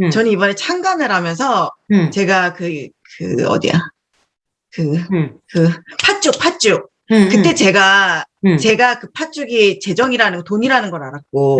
음. 저는 이번에 창간을 하면서 음. 제가 그, 그, 어디야. 그, 음. 그, 팥죽, 팥죽. 음. 그때 제가, 음. 제가 그 팥죽이 재정이라는, 돈이라는 걸 알았고.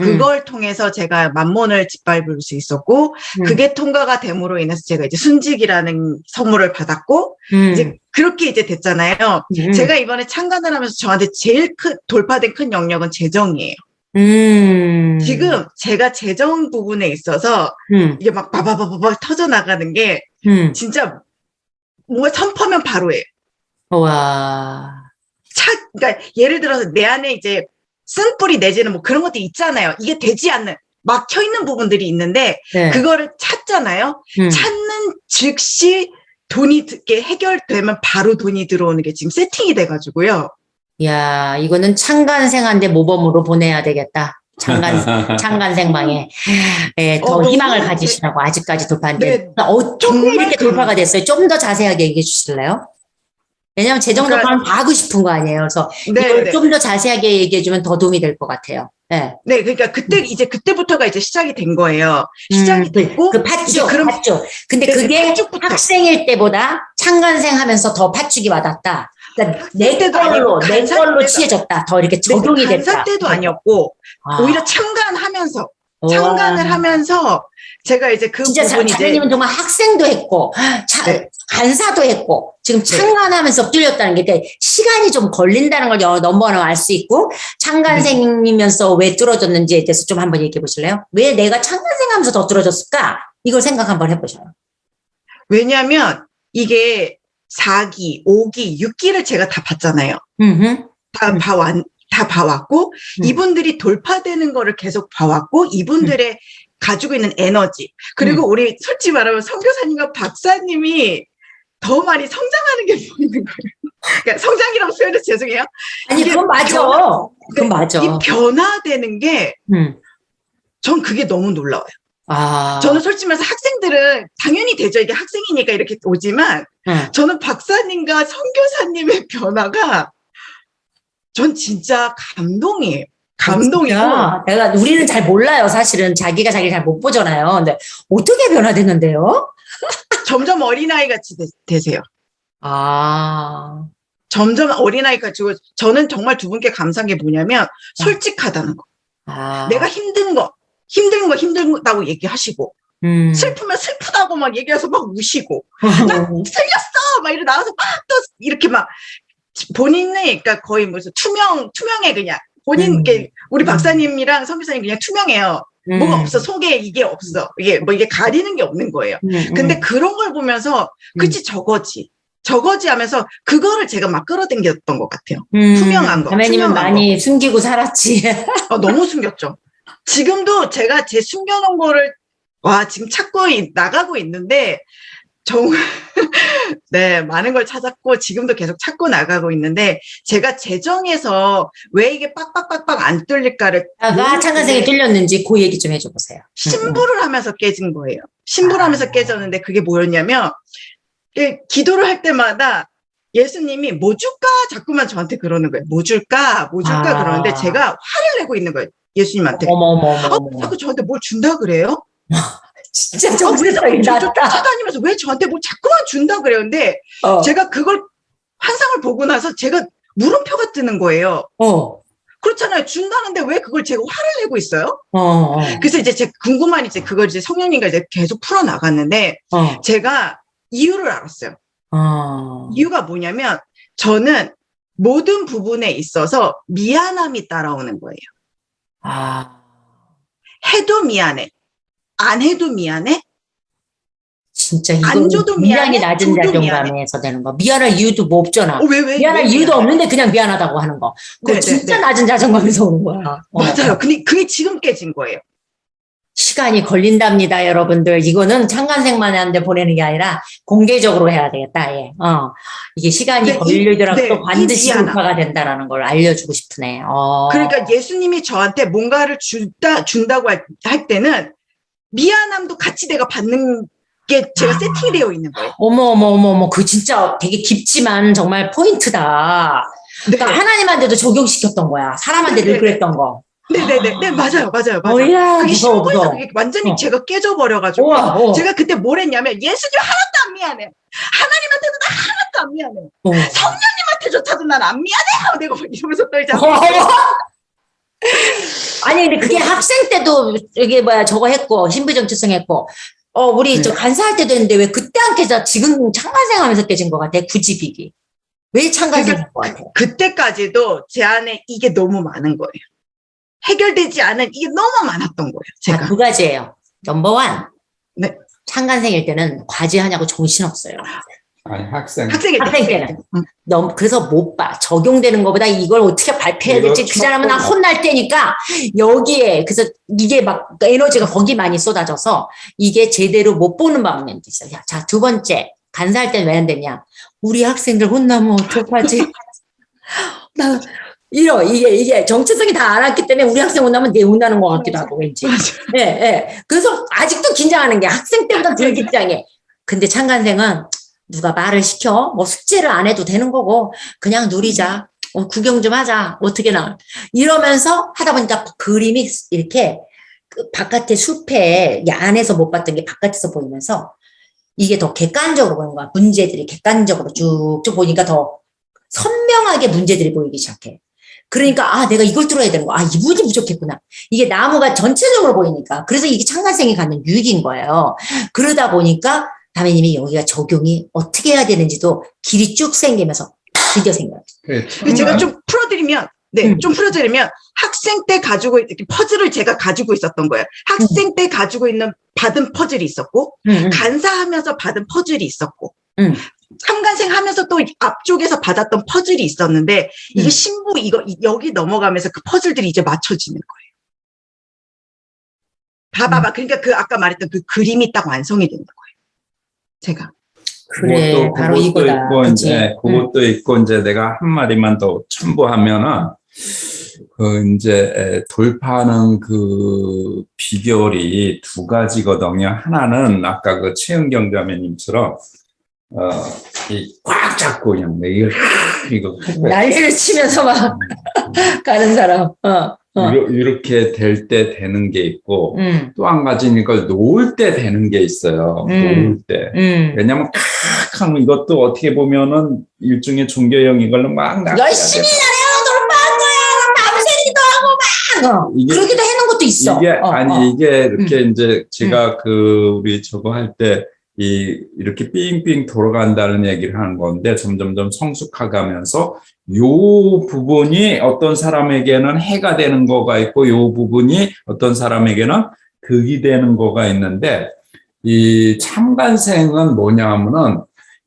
그걸 통해서 제가 만몬을 짓밟을 수 있었고, 음. 그게 통과가 됨으로 인해서 제가 이제 순직이라는 선물을 받았고, 음. 이제 그렇게 이제 됐잖아요. 음. 제가 이번에 창간을 하면서 저한테 제일 큰, 돌파된 큰 영역은 재정이에요. 음. 지금 제가 재정 부분에 있어서 음. 이게 막 바바바바바 터져 나가는 게 음. 진짜 뭔가 선퍼면 바로예요. 와. 차, 그러니까 예를 들어서 내 안에 이제 쓴뿌리 내지는 뭐 그런 것도 있잖아요. 이게 되지 않는 막혀 있는 부분들이 있는데 네. 그거를 찾잖아요. 음. 찾는 즉시 돈이 드- 이게 해결되면 바로 돈이 들어오는 게 지금 세팅이 돼가지고요. 야, 이거는 창간생한테 모범으로 보내야 되겠다. 창간, 창간생방에. 예, 더 어, 희망을 너무- 가지시라고 아직까지 돌파한데. 네. 어떻게 정말 이렇게 감- 돌파가 됐어요? 좀 더 자세하게 얘기해 주실래요? 왜냐면 재정 그러니까- 돌파는 다 하고 싶은 거 아니에요. 그래서 네, 이걸 네. 좀 더 자세하게 얘기해 주면 더 도움이 될 것 같아요. 예. 네, 그러니까 그때 이제 그때부터가 이제 시작이 된 거예요. 시작이 음, 됐고 그 이제 팥죽, 그럼 팥죽. 근데 네, 그게 팥죽부터. 학생일 때보다 창간생 하면서 더 팥죽이 와닿다. 그러니까 내 걸로, 내 걸로 취해졌다. 더 이렇게 적용이 네, 됐다. 간사 때도 아니었고 아. 오히려 창간하면서 와. 창간을 하면서 제가 이제 그 진짜 자, 부분 이제 자매님은 정말 학생도 했고 차- 네. 간사도 했고 지금 창간하면서 뚫렸다는 게 그러니까 시간이 좀 걸린다는 걸 여- 넘버는 알수 있고 창간생이면서 왜 뚫어졌는지에 대해서 좀 한번 얘기해 보실래요? 왜 내가 창간생하면서 더 뚫어졌을까? 이걸 생각 한번 해보셔요. 왜냐하면 이게 4기, 5기, 6기를 제가 다 봤잖아요. 음흠. 다 음. 봐왔, 다 봐왔고 음. 이분들이 돌파되는 거를 계속 봐왔고 이분들의 가지고 있는 에너지 그리고 우리 솔직히 말하면 선교사님과 박사님이 더 많이 성장하는 게 보이는 거예요. 그러니까 성장이라고 표현해서 죄송해요. 아니 그건 맞아. 변화- 그건 맞아. 이 변화되는 게전 음. 그게 너무 놀라워요. 아. 저는 솔직히 말해서 학생들은 당연히 되죠. 이게 학생이니까 이렇게 오지만 응. 저는 박사님과 선교사님의 변화가 전 진짜 감동이에요. 감동이고 진짜 내가 우리는 잘 몰라요. 사실은 자기가 자기를 잘 못 보잖아요. 근데 어떻게 변화됐는데요? 점점 어린아이 같이 되, 되세요. 아. 점점 어린아이 같이 고 저는 정말 두 분께 감사한 게 뭐냐면 솔직하다는 거. 아. 내가 힘든 거, 힘든 거 힘들다고 얘기하시고 음. 슬프면 슬프다고 막 얘기해서 막 우시고 나 틀렸어 막 이러 나와서 막 또 이렇게 막 본인의 그러니까 거의 무슨 투명 투명해 그냥 본인 음. 게 우리 음. 박사님이랑 선교사님 그냥 투명해요. 음. 뭐가 없어 속에 이게 없어 이게 뭐 이게 가리는 게 없는 거예요. 음, 근데 음. 그런 걸 보면서 그치 저거지 저거지 하면서 그거를 제가 막 끌어당겼던 것 같아요. 음. 투명한 거, 자매님은 투명한 많이 숨기고 살았지. 아, 너무 숨겼죠. 지금도 제가 제 숨겨놓은 거를 와 지금 찾고 있- 나가고 있는데 정말 네 많은 걸 찾았고 지금도 계속 찾고 나가고 있는데 제가 재정에서 왜 이게 빡빡빡빡 안 뚫릴까를 아가 창간생이 뚫렸는지 그 얘기 좀 해줘 보세요. 신부를 하면서 깨진 거예요. 신부를 아. 하면서 깨졌는데 그게 뭐였냐면 이 기도를 할 때마다 예수님이 뭐 줄까 자꾸만 저한테 그러는 거예요. 뭐 줄까 뭐 줄까 아. 그러는데 제가 화를 내고 있는 거예요. 예수님한테. 어머 어머 어머. 아, 어머. 자꾸 저한테 뭘 준다 그래요? 진짜 아, 왜 정신성이 자꾸 저- 났다. 쫓아다니면서 왜 저한테 뭘 자꾸만 준다 그래요? 근데 어. 제가 그걸 환상을 보고 나서 제가 물음표가 뜨는 거예요. 어. 그렇잖아요. 준다는데 왜 그걸 제가 화를 내고 있어요? 어. 어. 그래서 이제 제 궁금한 이제 그걸 이제 성령님과 이제 계속 풀어 나갔는데 어. 제가 이유를 알았어요. 어. 이유가 뭐냐면 저는 모든 부분에 있어서 미안함이 따라오는 거예요. 아. 해도 미안해. 안 해도 미안해. 진짜 안 이거 줘도 굉장히 미안해, 낮은 줘도 자존감에서 되는 거. 미안할 이유도 뭐 없잖아. 어, 왜, 왜? 미안할 왜 이유도 미안해? 없는데 그냥 미안하다고 하는 거. 그거 네, 네, 진짜 네. 낮은 자존감에서 오는 거야. 어. 맞아요. 근데 그게 지금 깨진 거예요. 시간이 걸린답니다, 여러분들. 이거는 창간생만한테 보내는 게 아니라 공개적으로 해야 되겠다. 예. 어. 이게 시간이 네, 이- 걸리더라도 네, 또 반드시 미안함. 돌파가 된다라는 걸 알려주고 싶으네. 어. 그러니까 예수님이 저한테 뭔가를 준다, 준다고 할, 할 때는 미안함도 같이 내가 받는 게 제가 아. 세팅이 되어 있는 거예요. 어머, 어머, 어머, 어머. 그 진짜 되게 깊지만 정말 포인트다. 네. 그러니까 하나님한테도 적용시켰던 거야. 사람한테 늘 네. 그랬던 거. 네네네. 네, 맞아요. 맞아요. 맞아요. 어이야, 그게 무서워, 무서워. 그게 완전히 어. 제가 깨져버려가지고. 우와, 어. 제가 그때 뭘 했냐면 예수님 하나도 안 미안해. 하나님한테도 나 하나도 안 미안해. 어. 성령님한테조차도 난 안 미안해. 하고 내가 막 이러면서 떨자. 어. 아니 근데 그게 학생 때도 이게 뭐야 저거 했고 신부 정체성 했고 어 우리 네. 저 간사할 때도 했는데 왜 그때 안 깨져 지금 창간생 하면서 깨진 것 같아 굳이 비기 왜 창간생 그러니까 할것 같아 그때까지도 제 안에 이게 너무 많은 거예요. 해결되지 않은 이게 너무 많았던 거예요. 제가. 아, 두 가지예요 넘버 원 네. 창간생일 때는 과제하냐고 정신없어요 아니 학생 학생일 때. 학생 때는. 응. 너무 그래서 못 봐. 적용되는 것보다 이걸 어떻게 발표해야 이거 될지 그 사람은 나첫 혼날 때니까 여기에 그래서 이게 막 에너지가 거기 많이 쏟아져서 이게 제대로 못 보는 방면도 있어요. 자, 두 번째. 간사할 때는 왜 안 되냐? 우리 학생들 혼나면 어떡하지? 나 이러 이게 이게 정체성이 다 알았기 때문에 우리 학생 혼나면 내 혼나는 것 같기도 하고 왠지. 예, 예. 그래서 아직도 긴장하는 게 학생 때보다 덜 긴장해. 근데 창간생은 누가 말을 시켜? 뭐 숙제를 안 해도 되는 거고 그냥 누리자. 어, 구경 좀 하자. 어떻게 나 이러면서 하다 보니까 그림이 이렇게 그 바깥에 숲에 이 안에서 못 봤던 게 바깥에서 보이면서 이게 더 객관적으로 보는 거야. 문제들이 객관적으로 쭉쭉 보니까 더 선명하게 문제들이 보이기 시작해 그러니까 아 내가 이걸 들어야 되는 거아 이분이 부족했구나 이게 나무가 전체적으로 보이니까 그래서 이게 창간생이 갖는 유익인 거예요 그러다 보니까 다매님이 여기가 적용이 어떻게 해야 되는지도 길이 쭉 생기면서 드디어 생겨요. 그래, 근데 제가 좀 풀어드리면, 네, 음. 좀 풀어드리면 학생 때 가지고 있, 이렇게 퍼즐을 제가 가지고 있었던 거예요. 학생 때 가지고 있는 받은 퍼즐이 있었고, 음, 음. 간사하면서 받은 퍼즐이 있었고, 음. 참관생 하면서 또 앞쪽에서 받았던 퍼즐이 있었는데, 이게 음. 신부 이거 이- 여기 넘어가면서 그 퍼즐들이 이제 맞춰지는 거예요. 봐봐봐. 음. 그러니까 그 아까 말했던 그 그림이 딱 완성이 되는 거예요. 제가. 그래, 그것도, 바로 그것도 이거다. 있고 그치? 이제 그것도 있고 이제 내가 한 마디만 더 첨부하면은 그 이제 에, 돌파하는 그 비결이 두 가지거든요. 하나는 아까 그 최은경 자매님처럼 어이꽉 잡고 그냥 내 이거 이거. 난리를 치면서 막 가는 사람. 어, 어. 이렇게 될 때 되는 게 있고 음, 또한 가지는 이걸 놓을 때 되는 게 있어요. 음. 놓을 때. 음. 왜냐면 칵 하면 이것도 어떻게 보면은 일종의 종교형 이걸로 막 나. 열심히 잘해요. 돌파한 거야. 밤새기도 하고 막. 어. 이게- 그러기도 해놓은 것도 있어. 이게 어, 아니 어. 음. 이게 이렇게 이제 제가 그 우리 저거 할 때 이 이렇게 삥삥 돌아간다는 얘기를 하는 건데 점점점 성숙해가면서 요 부분이 어떤 사람에게는 해가 되는 거가 있고 요 부분이 어떤 사람에게는 득이 되는 거가 있는데 이 참관생은 뭐냐면은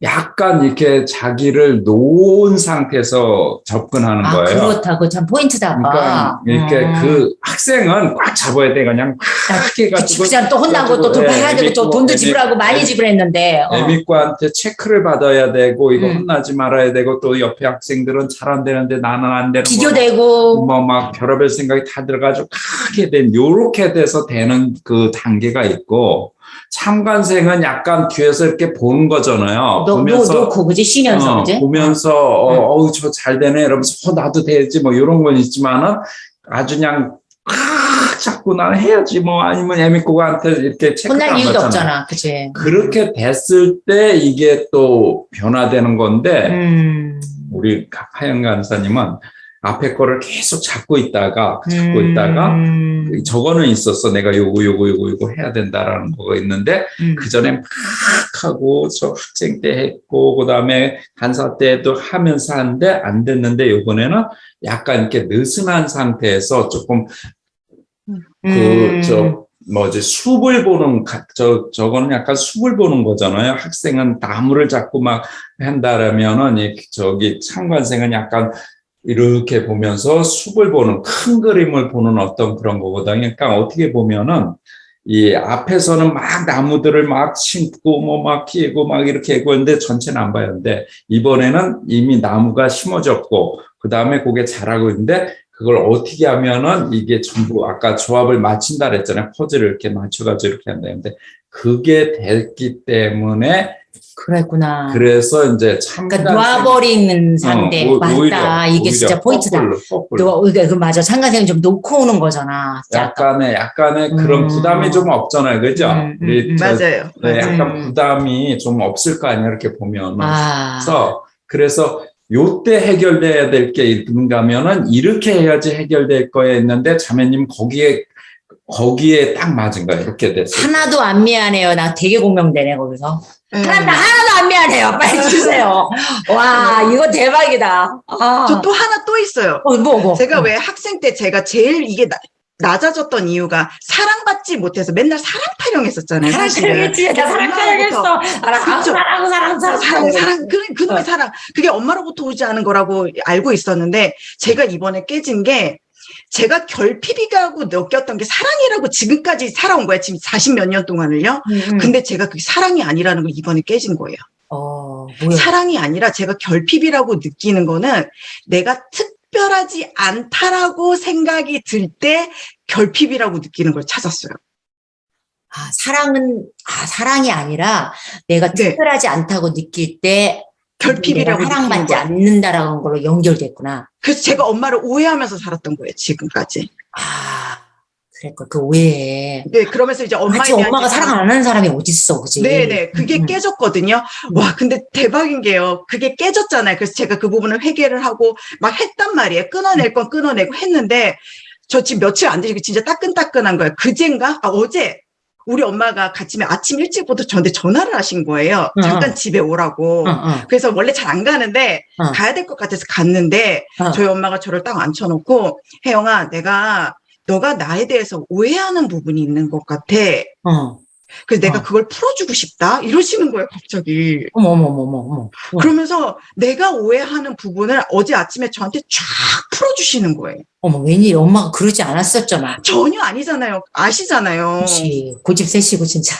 약간 이렇게 자기를 놓은 상태에서 접근하는 아, 거예요. 그렇다고 참 포인트다. 그러니까 이렇게 음. 그 학생은 꽉 잡아야 돼 그냥 꽉 해가지고 그치그치 또 혼나고 또 돌파해야 예, 되고 또 돈도 지불하고 애미- 많이 지불했는데. 어. 애미과한테 체크를 받아야 되고 이거 음. 혼나지 말아야 되고 또 옆에 학생들은 잘 안 되는데 나는 안 되는 비교되고. 뭐 막 별의별 생각이 다 들어가지고 크게 된 요렇게 돼서 되는 그 단계가 있고 참관생은 약간 뒤에서 이렇게 보는 거잖아요. 너, 보면서 너, 놓고, 그지? 쉬면서, 어, 그지? 보면서 어, 어우 저 잘 되네 이러면서 어, 나도 되지 뭐 이런 건 있지만은 아주 그냥 꽉 잡고 나는 해야지 뭐 아니면 애미코가한테 이렇게 체크를 혼날 안 이유도 받잖아. 없잖아. 그치? 그렇게 됐을 때 이게 또 변화되는 건데 음. 우리 하영 간사님은 앞에 거를 계속 잡고 있다가 잡고 음. 있다가 저거는 있었어 내가 요거 요거 요거 요거 해야 된다라는 거가 있는데 음. 그 전에 막 하고 저 학생 때 했고 그다음에 간사 때도 하면서 하는데 안 됐는데 요번에는 약간 이렇게 느슨한 상태에서 조금 음. 그저 뭐지 숲을 보는 가- 저 저거는 약간 숲을 보는 거잖아요. 학생은 나무를 잡고 막 한다라면은 이 저기 참관생은 약간 이렇게 보면서 숲을 보는 큰 그림을 보는 어떤 그런 거거든요. 그러니까 어떻게 보면은 이 앞에서는 막 나무들을 막 심고 뭐 막 키고 막 이렇게 하고 있는데 전체는 안 봐야 하는데 이번에는 이미 나무가 심어졌고 그 다음에 그게 자라고 있는데 그걸 어떻게 하면은 이게 전부 아까 조합을 맞춘다 그랬잖아요. 퍼즐을 이렇게 맞춰가지고 이렇게 한다 했는데 그게 됐기 때문에 그랬구나. 그래서 이제 참관 그러니까 놔버리는 상대 어, 오- 맞다. 오히려- 이게 오히려 진짜 포인트다. 거꾸로, 그러니까 그 맞아. 참관생이 좀 놓고 오는 거잖아. 진짜. 약간의 약간의 그런 음. 부담이 좀 없잖아요, 그죠? 음, 음, 우리 음. 저- 맞아요. 네, 맞아요. 약간 음. 부담이 좀 없을 거 아니야 이렇게 보면. 아. 그래서 그래서 요때 해결돼야 될 게 있는가 하면은 이렇게 해야지 해결될 거에 있는데 자매님 거기에 거기에 딱 맞은 거예요. 이렇게 됐어요. 하나도 안 미안해요. 나 되게 공명되네, 거기서. 네. 하나도, 하나도 안 미안해요. 빨리 주세요. 와, 이거 대박이다. 아. 저 또 하나 또 있어요. 어, 뭐, 뭐. 제가 왜 학생 때 제가 제일 이게 나- 낮아졌던 이유가 사랑받지 못해서 맨날 사랑 타령했었잖아요. 사랑 사실은. 타령했지. 나 사랑 타령했어. 사랑. 사랑, 사랑, 사랑, 사랑, 사랑, 그, 그놈의 어. 사랑. 그게 엄마로부터 오지 않은 거라고 알고 있었는데, 제가 이번에 깨진 게, 제가 결핍이라고 느꼈던 게 사랑이라고 지금까지 살아온 거야. 지금 40몇 년 동안을요. 음, 음. 근데 제가 그게 사랑이 아니라는 걸 이번에 깨진 거예요. 어. 사랑이 아니라 제가 결핍이라고 느끼는 거는 내가 특별하지 않다라고 생각이 들 때 결핍이라고 느끼는 걸 찾았어요. 아, 사랑은, 아, 사랑이 아니라 내가 네. 특별하지 않다고 느낄 때 결핍이라고 거예요. 않는다라는 걸로 연결됐구나. 그래서 제가 엄마를 오해하면서 살았던 거예요, 지금까지. 아, 그랬고, 그 오해에. 네, 그러면서 이제 엄마에 대한 엄마가 사랑 안 하는 사람이 어딨어, 그지? 네네. 그게 음. 깨졌거든요. 와, 근데 대박인 게요. 그게 깨졌잖아요. 그래서 제가 그 부분을 회개를 하고 막 했단 말이에요. 끊어낼 건 끊어내고 했는데 저 지금 며칠 안 되시고 진짜 따끈따끈한 거예요. 그젠가? 아, 어제 우리 엄마가 같이 아침 일찍부터 저한테 전화를 하신 거예요. 응, 잠깐 집에 오라고. 어, 어, 그래서 원래 잘 안 가는데 어. 가야 될 것 같아서 갔는데 어. 저희 엄마가 저를 딱 앉혀놓고 혜영아 내가 너가 나에 대해서 오해하는 부분이 있는 것 같아. 어. 그래서 내가 어. 그걸 풀어주고 싶다 이러시는 거예요 갑자기. 어머, 어머, 어머, 어머, 어머. 어. 그러면서 내가 오해하는 부분을 어제 아침에 저한테 쫙 풀어주시는 거예요. 어머, 웬일 엄마가 그러지 않았었잖아. 전혀 아니잖아요. 아시잖아요. 혹시 고집 세시고 진짜.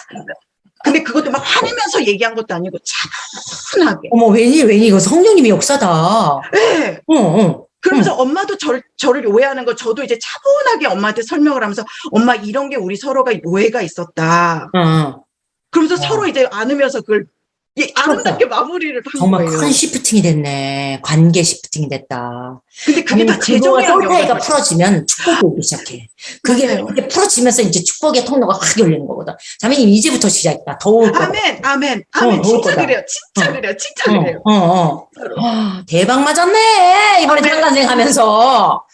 근데 그것도 막 화내면서 얘기한 것도 아니고 차분하게. 어머, 웬일, 웬일, 이거 성령님이 역사다. 네. 어, 어. 그러면서 엄마도 저를, 저를 오해하는 거 저도 이제 차분하게 엄마한테 설명을 하면서 엄마 이런 게 우리 서로가 오해가 있었다. 어, 어. 그러면서 어. 서로 이제 안으면서 그걸 예, 아름답게 마무리를 한 정말 거예요. 큰 시프팅이 됐네. 관계 시프팅이 됐다. 근데 그게 다 재정이랑 솔타이가 풀어지면 축복이 오기 시작해. 그게 맞아요. 풀어지면서 이제 축복의 통로가 확 열리는 거거든. 자매님 이제부터 시작이다. 더울 거다. 아멘, 아멘, 아멘. 어, 진짜 그거다. 그래요. 진짜 어. 그래요. 진짜 어, 그래요. 어, 어. 아, 대박 맞았네. 이번에. 장관생 하면서.